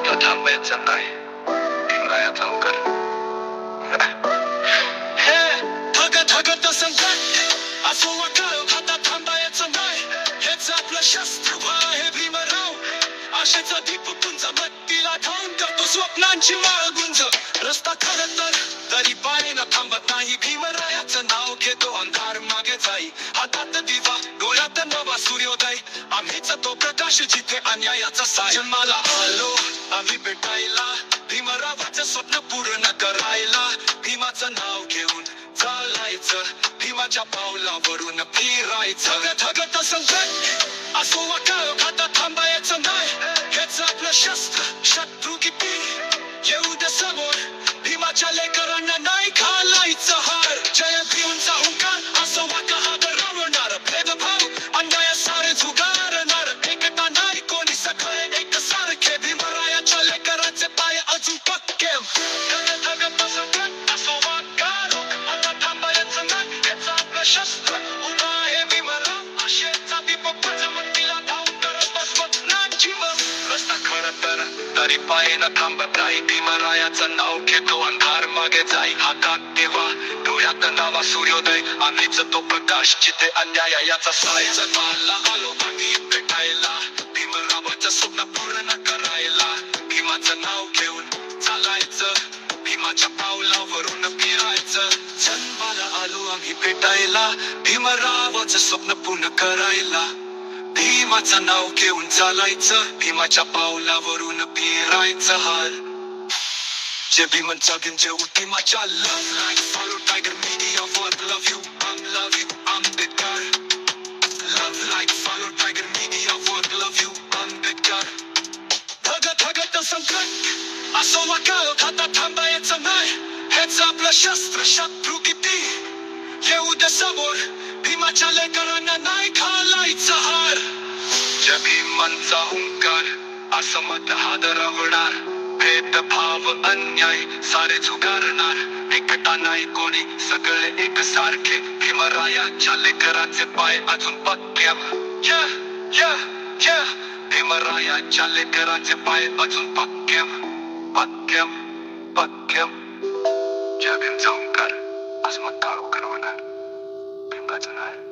आता थांबायचं नाही भीमरायाचा संकट असो आता थांबायचं नाही. हेच आपलं शस्त्र आहे भीमराव. आशेचा दीप पुंज बत्तीला करतो स्वप्नांची माळ गुंज. रस्ता खरं तर तरी पाणी न थांबत नाही भीमरायाचं नाव घेतो अंधार मागे जाई. हातात दिवा डोळ्यात नवा सूर्योदय. आम्हीच तो प्रकाश जिथे अन्यायाचा साजन्माला आलो. आम्ही भेटायला. भीमरावाचं स्वप्न पूर्ण करायला. भीमाचं नाव घेऊन चालायचं. भीमाच्या पावलावरून फिरायचं. थगत संकट. असो वाटत थांबायचं नाही. हेच आपलं शस्त्र. शत्रू खरं तर तरी पाय न थांबत नाही भीमरायाचं नाव घेतो अंधार मागे जाई हातात देवा डोळ्यात नावा सूर्योदय आम्हीच तो प्रकाश जिथे अन्याय याचा सायचा माला आलो आम्ही भेटायला भीमरावाचं स्वप्न पूर्ण करायला भीमाचं नाव घेऊन चालायचं. भीमाच्या पावलावरून फिरायचं. जन्माला आलो आम्ही भेटायला. भीमरावाचं स्वप्न पूर्ण करायला. भीमाचं नाव घेऊन चालायचं. भीमाच्या पावलावरून फिरायचं हार जे भीमनचा भीम जे भीमाच्या love life follow tiger media for love you आम love you Ambedkar love life follow tiger media for love you Ambedkar धगत धगत संकट. असो वाकाळ खाता थांबायचं नाही हेच आपलं शस्त्र शत्रू किती येऊ दे समोर भीमाच्या लेकरांना नाही घालायचा हार जय भीमांचा हुंकार असमत हादर हादरवणार भेदभाव अन्याय सारे झुगारणार एकटा नाही कोणी सगळे एकसारखे भीमरायाच्या लेकराचे पाय अजून पक्क्या या या या भीमरायाच्या लेकराचे पाय अजून पक्क्याम पक्क्याम पक्क्याम जय भीमचा हुंकार असं मत काळू करवणार भीमराचं नाही